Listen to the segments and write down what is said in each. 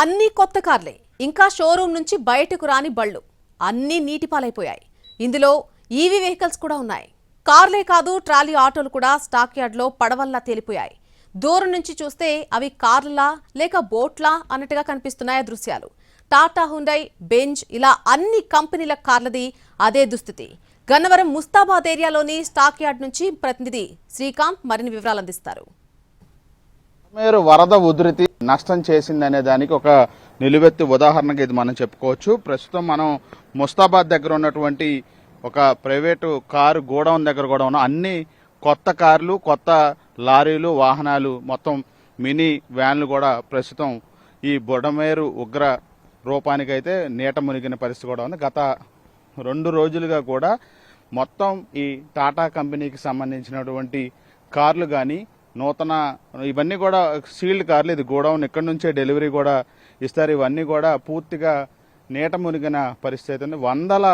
అన్ని కొత్త కార్లే. ఇంకా షోరూం నుంచి బయటకు రాని బళ్ళు. అన్నీ నీటిపాలైపోయాయి. ఇందులో ఈవీ వెహికల్స్ కూడా ఉన్నాయి. కార్లే కాదు ట్రాలీ ఆటోలు కూడా స్టాక్ యార్డ్లో పడవల్లా తేలిపోయాయి. దూరం నుంచి చూస్తే అవి కార్లా లేక బోట్లా అన్నట్టుగా కనిపిస్తున్నాయి దృశ్యాలు. టాటా హుండై బెంజ్ ఇలా అన్ని కంపెనీల కార్లది అదే దుస్థితి. గన్నవరం ముస్తాబాద్ ఏరియాలోని స్టాక్ యార్డ్ నుంచి ప్రతినిధి శ్రీకాంత్ మరిన్ని వివరాలు అందిస్తారు. మేరు వరద ఉధృతి నష్టం చేసిందనే దానికి ఒక నిలువెత్తి ఉదాహరణగా ఇది మనం చెప్పుకోవచ్చు. ప్రస్తుతం మనం ముస్తాబాద్ దగ్గర ఉన్నటువంటి ఒక ప్రైవేటు కారు గోడౌన్ దగ్గర కూడా ఉన్న. అన్ని కొత్త కార్లు కొత్త లారీలు వాహనాలు మొత్తం మినీ వ్యాన్లు కూడా ప్రస్తుతం ఈ బుడమేరు ఉగ్ర రూపానికైతే నీట మునిగిన పరిస్థితి కూడా ఉంది. గత రెండు రోజులుగా కూడా మొత్తం ఈ టాటా కంపెనీకి సంబంధించినటువంటి కార్లు కానీ నూతన ఇవన్నీ కూడా సీల్డ్ కార్లు ఇది గోడౌన్ ఇక్కడ నుంచే డెలివరీ కూడా ఇస్తారు. ఇవన్నీ కూడా పూర్తిగా నీట మునిగిన పరిస్థితి ఉంది. వందల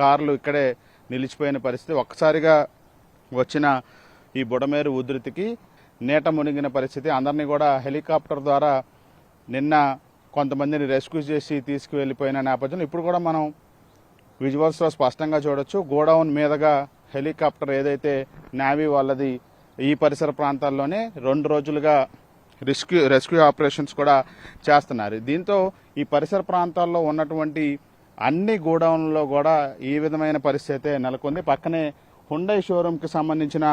కార్లు ఇక్కడే నిలిచిపోయిన పరిస్థితి. ఒక్కసారిగా వచ్చిన ఈ బుడమేరు ఉధృతికి నీట మునిగిన పరిస్థితి. అందరినీ కూడా హెలికాప్టర్ ద్వారా నిన్న కొంతమందిని రెస్క్యూ చేసి తీసుకువెళ్ళిపోయిన నేపథ్యంలో ఇప్పుడు కూడా మనం విజువల్స్లో స్పష్టంగా చూడొచ్చు. గోడౌన్ మీదుగా హెలికాప్టర్ ఏదైతే నావీ వాళ్ళది ఈ పరిసర ప్రాంతాల్లోనే రెండు రోజులుగా రెస్క్యూ రెస్క్యూ ఆపరేషన్స్ కూడా చేస్తున్నారు. దీంతో ఈ పరిసర ప్రాంతాల్లో ఉన్నటువంటి అన్ని గోడౌన్లలో కూడా ఈ విధమైన పరిస్థితి నెలకొంది. పక్కనే హుండై షోరూమ్కి సంబంధించిన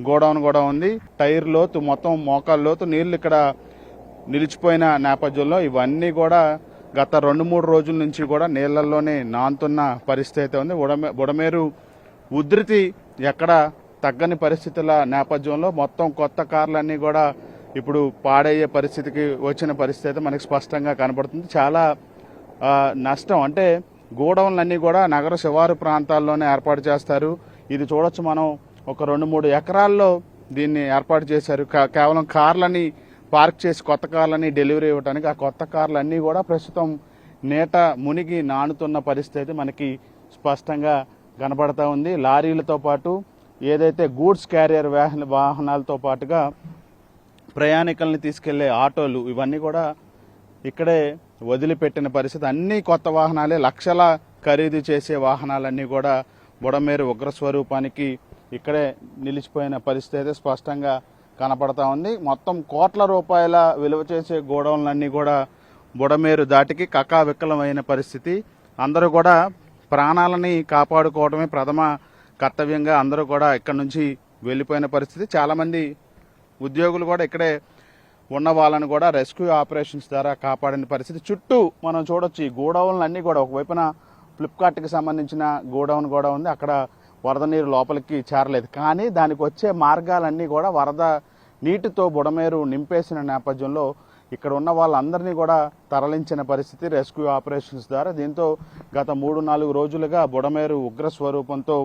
గోడౌన్ కూడా ఉంది. టైర్ లోతు మొత్తం మోకాల లోతు నీళ్ళు ఇక్కడ నిలిచిపోయిన నేపథ్యంలో ఇవన్నీ కూడా గత రెండు మూడు రోజుల నుంచి కూడా నీళ్ళలోనే నాంతున్న పరిస్థితి అయితే ఉంది. బుడమే బుడమేరు ఉధృతి ఎక్కడ తగ్గని పరిస్థితుల నేపథ్యంలో మొత్తం కొత్త కార్లన్నీ కూడా ఇప్పుడు పాడయ్యే పరిస్థితికి వచ్చిన పరిస్థితి అయితే మనకి స్పష్టంగా కనబడుతుంది. చాలా నష్టం. అంటే గోడౌన్లన్నీ కూడా నగర శివారు ప్రాంతాల్లోనే ఏర్పాటు చేస్తారు. ఇది చూడొచ్చు మనం ఒక రెండు మూడు ఎకరాల్లో దీన్ని ఏర్పాటు చేశారు. కా- కేవలం కార్లని పార్క్ చేసి కొత్త కార్లని డెలివరీ ఇవ్వడానికి ఆ కొత్త కార్లన్నీ కూడా ప్రస్తుతం నేట మునిగి నానుతున్న పరిస్థితి మనకి స్పష్టంగా కనబడతా ఉంది. లారీలతో పాటు ఏదైతే గూడ్స్ క్యారియర్ వాహన వాహనాలతో పాటుగా ప్రయాణికుల్ని తీసుకెళ్ళే ఆటోలు ఇవన్నీ కూడా ఇక్కడే వదిలిపెట్టిన పరిస్థితి. అన్ని కొత్త వాహనాలే. లక్షల ఖరీదు చేసే వాహనాలన్నీ కూడా బుడమేరు ఉగ్ర స్వరూపానికి ఇక్కడే నిలిచిపోయిన పరిస్థితి అయితే స్పష్టంగా కనపడతా ఉంది. మొత్తం కోట్ల రూపాయల విలువ చేసే గోడౌన్లన్నీ కూడా బుడమేరు దాటికి కకావికలమైన పరిస్థితి. అందరూ కూడా ప్రాణాలని కాపాడుకోవడమే ప్రథమ కర్తవ్యంగా అందరూ కూడా ఇక్కడ నుంచి వెళ్ళిపోయిన పరిస్థితి. చాలామంది ఉద్యోగులు కూడా ఇక్కడే ఉన్న వాళ్ళని కూడా రెస్క్యూ ఆపరేషన్స్ ద్వారా కాపాడిన పరిస్థితి. చుట్టూ మనం చూడొచ్చు ఈ గోడౌన్లన్నీ కూడా. ఒకవైపున ఫ్లిప్కార్ట్కి సంబంధించిన గోడౌన్ కూడా ఉంది. అక్కడ వరద నీరు లోపలికి చేరలేదు. కానీ దానికి వచ్చే మార్గాలన్నీ కూడా వరద నీటితో బుడమేరు నింపేసిన నేపథ్యంలో ఇక్కడ ఉన్న వాళ్ళందరినీ కూడా తరలించిన పరిస్థితి రెస్క్యూ ఆపరేషన్స్ ద్వారా. దీంతో గత మూడు నాలుగు రోజులుగా బుడమేరు ఉగ్ర స్వరూపంతో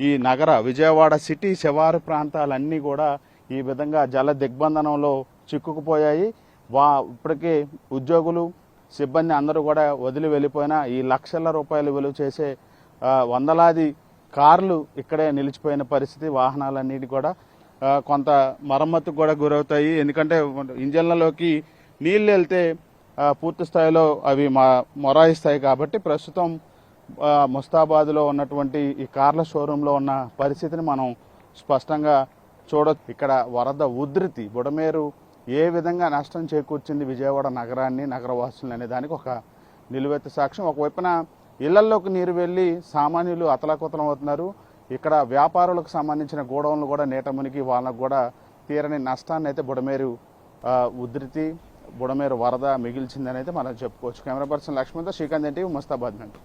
ఈ నగర విజయవాడ సిటీ శివారు ప్రాంతాలన్నీ కూడా ఈ విధంగా జల దిగ్బంధనంలో చిక్కుకుపోయాయి. వా ఇప్పటికే ఉద్యోగులు సిబ్బంది అందరూ కూడా వదిలి వెళ్ళిపోయిన ఈ లక్షల రూపాయలు విలువ చేసే వందలాది కార్లు ఇక్కడే నిలిచిపోయిన పరిస్థితి వాహనాలన్నిటి కూడా కొంత మరమ్మతుకు కూడా గురవుతాయి. ఎందుకంటే ఇంజన్లలోకి నీళ్ళు వెళ్తే పూర్తి స్థాయిలో అవి మా మొరాయిస్తాయి కాబట్టి ప్రస్తుతం ముస్తాబాద్లో ఉన్నటువంటి ఈ కార్ల షోరూంలో ఉన్న పరిస్థితిని మనం స్పష్టంగా చూడ ఇక్కడ వరద ఉధృతి బుడమేరు ఏ విధంగా నష్టం చేకూర్చింది విజయవాడ నగరాన్ని నగరవాసులు అనే దానికి ఒక నిలువెత్త సాక్ష్యం. ఒకవైపున ఇళ్ళల్లోకి నీరు వెళ్ళి సామాన్యులు అతలాకుతలం అవుతున్నారు. ఇక్కడ వ్యాపారులకు సంబంధించిన గోడౌన్లు కూడా నీట మునిగి వాళ్ళకు కూడా తీరని నష్టాన్ని అయితే బుడమేరు ఉధృతి బుడమేరు వరద మిగిల్చిందని అయితే మనం చెప్పుకోవచ్చు. కెమెరా పర్సన్ లక్ష్మణ్తో శ్రీకాంత్ ఎన్టీవీ ముస్తాబాద్ నుండి.